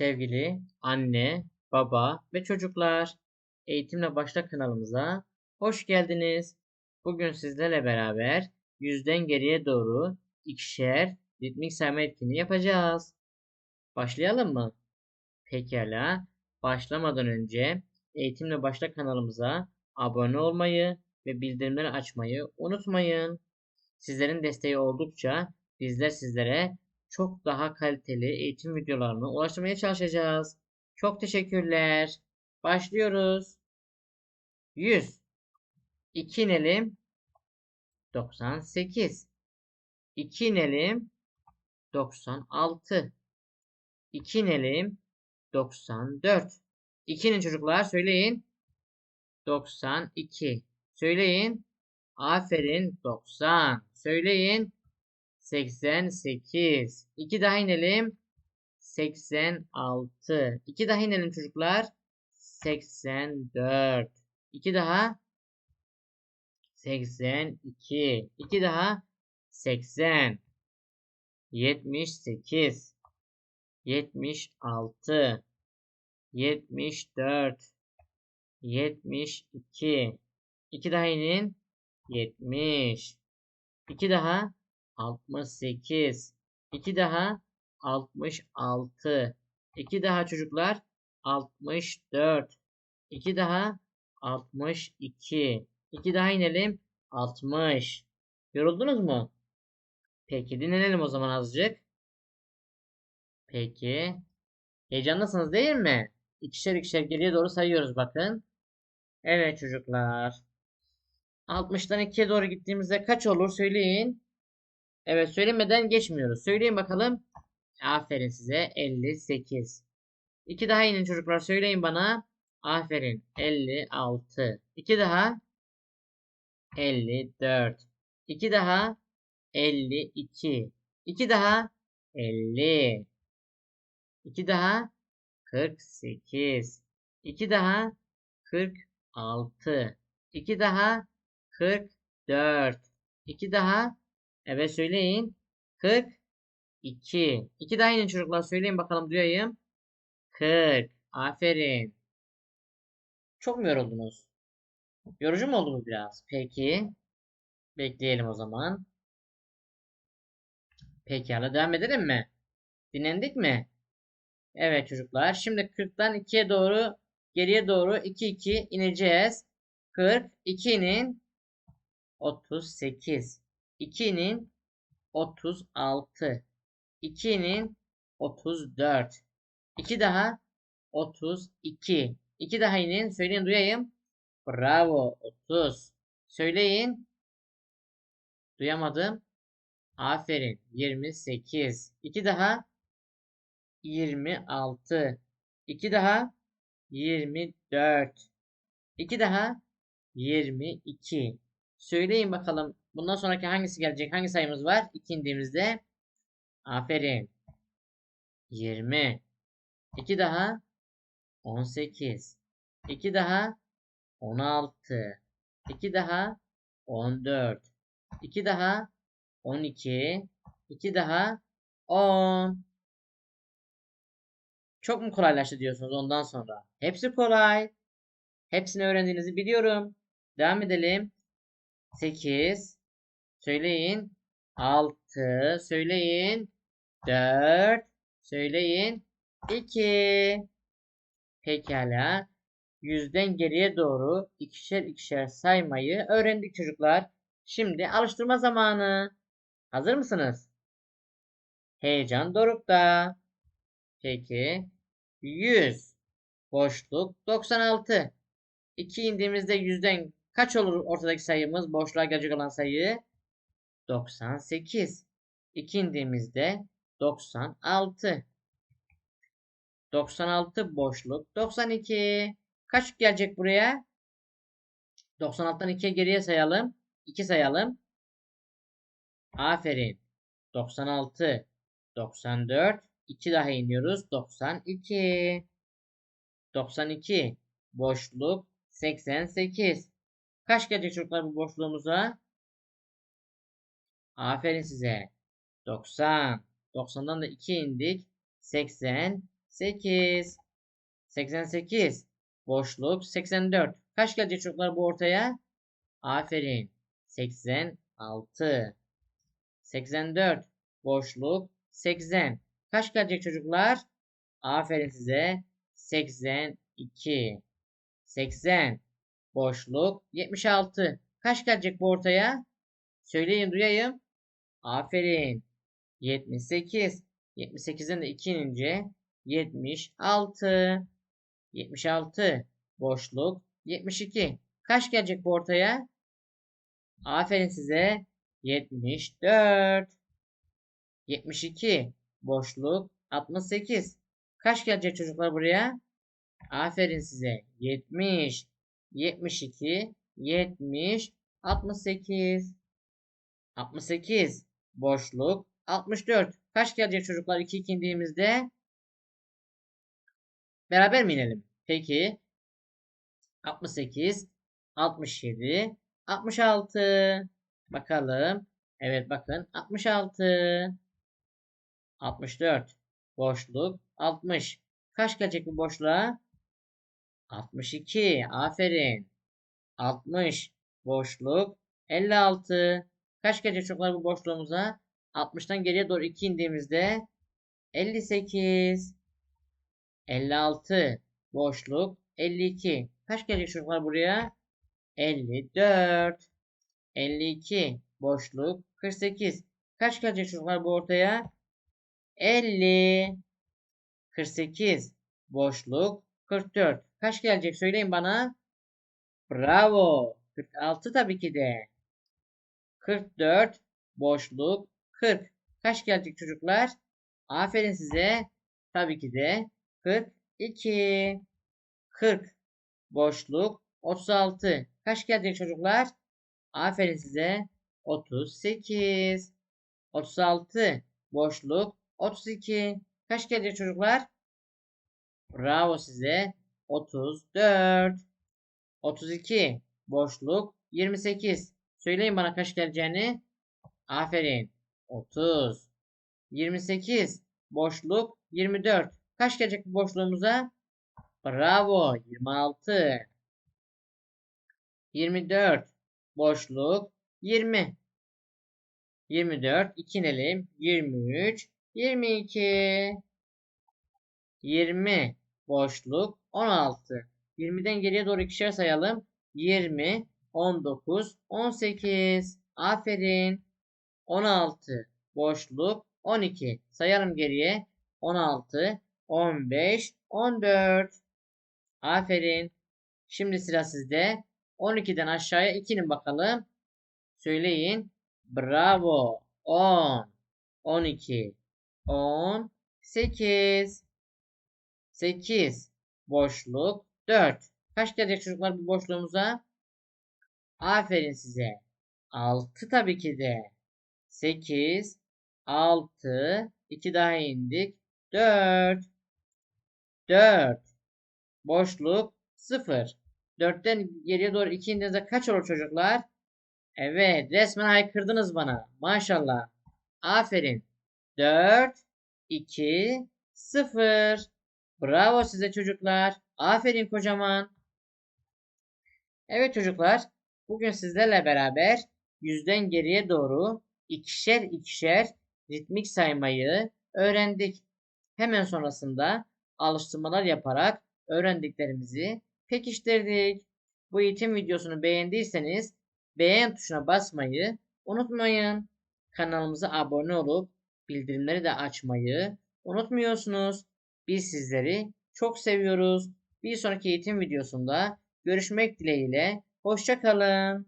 Sevgili anne, baba ve çocuklar, Eğitimle Başla kanalımıza hoş geldiniz. Bugün sizlerle beraber yüzden geriye doğru ikişer ritmik sayma etkinliği yapacağız. Başlayalım mı? Pekala. Başlamadan önce Eğitimle Başla kanalımıza abone olmayı ve bildirimleri açmayı unutmayın. Sizlerin desteği oldukça bizler sizlere çok daha kaliteli eğitim videolarını ulaştırmaya çalışacağız. Çok teşekkürler. Başlıyoruz. 100 2 inelim 98 2 inelim 96 2 inelim 94 2'nin çocuklar söyleyin. 92 söyleyin. Aferin 90 söyleyin 88. 2 daha inelim. 86. 2 daha inelim çocuklar. 84. 2 daha. 82. 2 daha. 80. 78. 76. 74. 72. 2 daha inin. 70. 2 daha. 68. 2 daha 66. 2 daha çocuklar 64. 2 daha 62. 2 daha inelim 60. Yoruldunuz mu? Peki dinlenelim o zaman azıcık. Peki. Heyecanlısınız değil mi? İkişer ikişer geriye doğru sayıyoruz bakın. Evet çocuklar. 60'dan 2'ye doğru gittiğimizde kaç olur söyleyin. Evet söylemeden geçmiyoruz. Söyleyin bakalım. Aferin size. 58. İki daha inin çocuklar. Söyleyin bana. Aferin. 56. İki daha. 54. İki daha. 52. İki daha. 50. İki daha. 48. İki daha. 46. İki daha. 44. İki daha. Evet söyleyin. 42. İki daha yine çocuklar söyleyin bakalım duyayım. 40. Aferin. Çok mu yoruldunuz? Yorucu mu oldunuz biraz? Peki. Bekleyelim o zaman. Pekala devam edelim mi? Dinlendik mi? Evet çocuklar. Şimdi 40'tan 2'ye doğru geriye doğru 2 2 ineceğiz. 40 2'nin 38. 2'nin 36. 2'nin 34. 2 daha 32. 2 daha inin. Söyleyin duyayım. Bravo. 30. Söyleyin. Duyamadım. Aferin. 28. 2 daha 26. 2 daha 24. 2 daha 22. Söyleyin bakalım Bundan sonraki hangisi gelecek? Hangi sayımız var? 2 indiğimizde. Aferin. 20. 2 daha. 18. 2 daha. 16. 2 daha. 14. 2 daha. 12. 2 daha. 10. Çok mu kolaylaştı diyorsunuz ondan sonra? Hepsi kolay. Hepsini öğrendiğinizi biliyorum. Devam edelim. 8 Söyleyin. 6. Söyleyin. 4. Söyleyin. 2. Pekala. Yüzden geriye doğru ikişer ikişer saymayı öğrendik çocuklar. Şimdi alıştırma zamanı. Hazır mısınız? Heyecan dorukta. Peki. 100. Boşluk 96. 2 indiğimizde yüzden kaç olur ortadaki sayımız? Boşluğa gelecek olan sayı. 98. İkindiğimizde 96. 96 boşluk. 92. Kaç gelecek buraya? 96'dan 2'ye geriye sayalım. 2 sayalım. Aferin. 96. 94. 2 daha iniyoruz. 92. 92. Boşluk 88. Kaç gelecek çocuklar bu boşluğumuza? Aferin size. 90. 90'dan da 2 indik. 88. 8. 88. Boşluk 84. Kaç gelecek çocuklar bu ortaya? Aferin. 86. 84. Boşluk 80. Kaç gelecek çocuklar? Aferin size. 82. 80. Boşluk 76. Kaç gelecek bu ortaya? Söyleyin duyayım. Aferin. 78. 78'den de 2 inince 76. 76. Boşluk 72. Kaç gelecek bu ortaya? Aferin size. 74. 72. Boşluk 68. Kaç gelecek çocuklar buraya? Aferin size. 70. 72. 70. 68. 68. Boşluk 64. Kaç gelecek çocuklar 2 2 indiğimizde? Beraber mi inelim? Peki. 68. 67. 66. Bakalım. Evet bakın. 66. 64. Boşluk 60. Kaç gelecek bu boşluğa? 62. Aferin. 60. Boşluk 56. Kaç gelecek çocuklar bu boşluğumuza? 60'tan geriye doğru 2 indiğimizde 58. 56. Boşluk 52. Kaç gelecek çocuklar buraya? 54. 52. Boşluk 48. Kaç gelecek çocuklar bu ortaya? 50. 48. Boşluk 44. Kaç gelecek söyleyin bana. Bravo. 46 tabii ki de. 44. Boşluk 40. Kaç gelecek çocuklar? Aferin size. Tabii ki de 42. 40. Boşluk 36. Kaç gelecek çocuklar? Aferin size. 38. 36. Boşluk 32. Kaç gelecek çocuklar? Bravo size. 34. 32. Boşluk 28. Söyleyin bana kaç geleceğini. Aferin. 30. 28. Boşluk 24. Kaç gelecek bu boşluğumuza? Bravo. 26. 24. Boşluk 20. 24. 2 inelim. 23. 22. 20. Boşluk 16. 20'den geriye doğru ikişer sayalım. 20. 19. 18. Aferin. 16. Boşluk 12. Sayalım geriye. 16. 15. 14. Aferin. Şimdi sıra sizde. 12'den aşağıya 2'nin bakalım. Söyleyin. Bravo. 10. 12. 10. 8. 8. Boşluk 4. Kaç gelecek çocuklar bu boşluğumuza? Aferin size. 6 tabii ki de. 8. 6. 2 daha indik. 4. 4. Boşluk 0. 4'ten geriye doğru 2 indiğinizde kaç olur çocuklar? Evet resmen haykırdınız bana. Maşallah. Aferin. 4, 2, 0. Bravo size çocuklar. Aferin kocaman. Evet çocuklar. Bugün sizlerle beraber yüzden geriye doğru ikişer ikişer ritmik saymayı öğrendik. Hemen sonrasında alıştırmalar yaparak öğrendiklerimizi pekiştirdik. Bu eğitim videosunu beğendiyseniz beğen tuşuna basmayı unutmayın. Kanalımıza abone olup bildirimleri de açmayı unutmuyorsunuz. Biz sizleri çok seviyoruz. Bir sonraki eğitim videosunda görüşmek dileğiyle. Hoşçakalın.